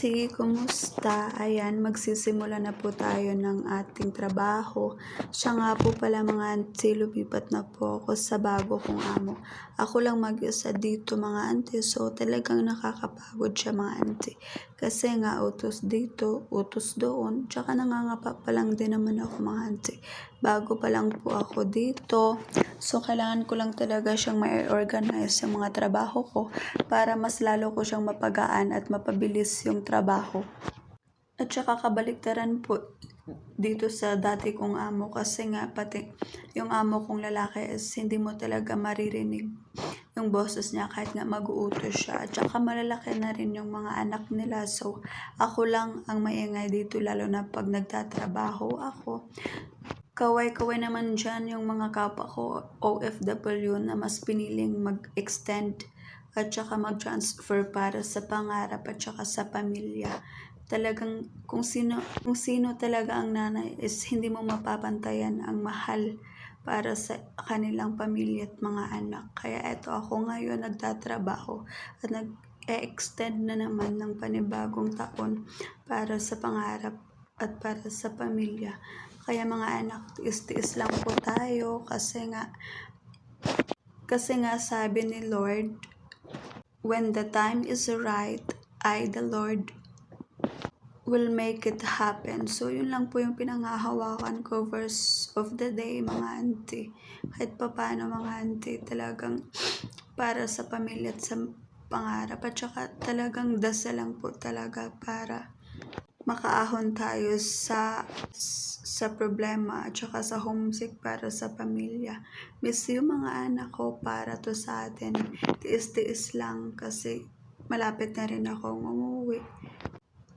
auntie, kumusta? Ayan, magsisimula na po tayo ng ating trabaho. Siya nga po pala mga auntie, lumipat na po ako sa bago kong amo. Ako lang mag-isa dito mga auntie, so talagang nakakapagod siya mga auntie. Kasi nga utos dito, utos doon, tsaka nangangapa pa lang din naman ako mga auntie. Bago pa lang po ako dito, so kailangan ko lang talaga siyang ma-organize yung mga trabaho ko para mas lalo ko siyang mapagaan at mapabilis yung trabaho. At saka kabaliktaran po dito sa dati kong amo kasi nga pati yung amo kong lalaki is hindi mo talaga maririnig yung boses niya kahit nga mag-uutos siya. At saka malalaki na rin yung mga anak nila. So, ako lang ang maingay dito lalo na pag nagtatrabaho ako. Kaway-kaway naman dyan yung mga kapwa ko OFW na mas piniling mag-extend at saka mag-transfer para sa pangarap at saka sa pamilya. Talagang kung sino, kung sino talaga ang nanay is hindi mo mapapantayan ang mahal para sa kanilang pamilya at mga anak. Kaya eto ako ngayon nagtatrabaho at nag-extend na naman ng panibagong taon para sa pangarap at para sa pamilya. Kaya mga anak, tiis-tiis lang po tayo kasi nga kasi nga sabi ni Lord, when the time is right, I, the Lord, will make it happen. So, yun lang po yung pinanghahawakan ko verse of the day, mga auntie. Kahit pa paano, mga auntie, talagang para sa pamilya at sa pangarap. At saka talagang dasal lang po talaga para makaahon tayo sa sa problema at saka sa homesick para sa pamilya. Miss you mga anak ko para to sa atin. Tiis-tiis lang kasi malapit na rin akong umuwi.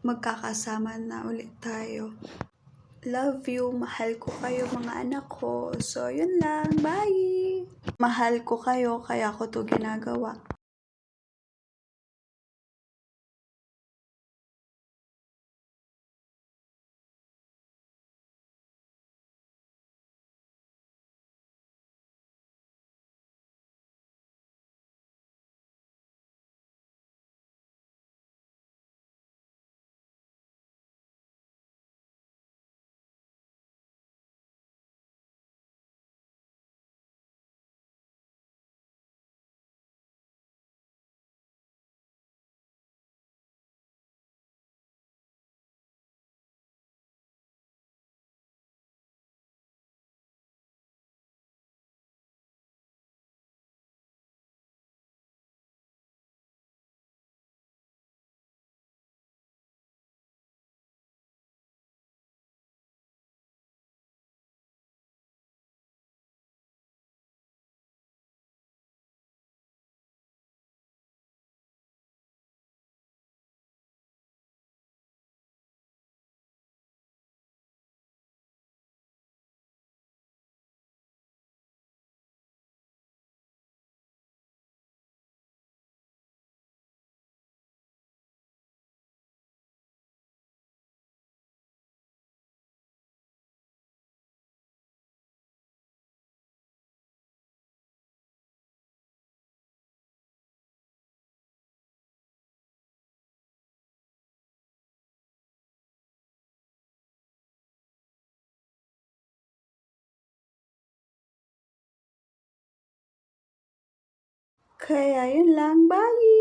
Magkakasama na ulit tayo. Love you, mahal ko kayo mga anak ko. So, yun lang. Bye! Mahal ko kayo, kaya ko to ginagawa. Kaya yun lang. Bye!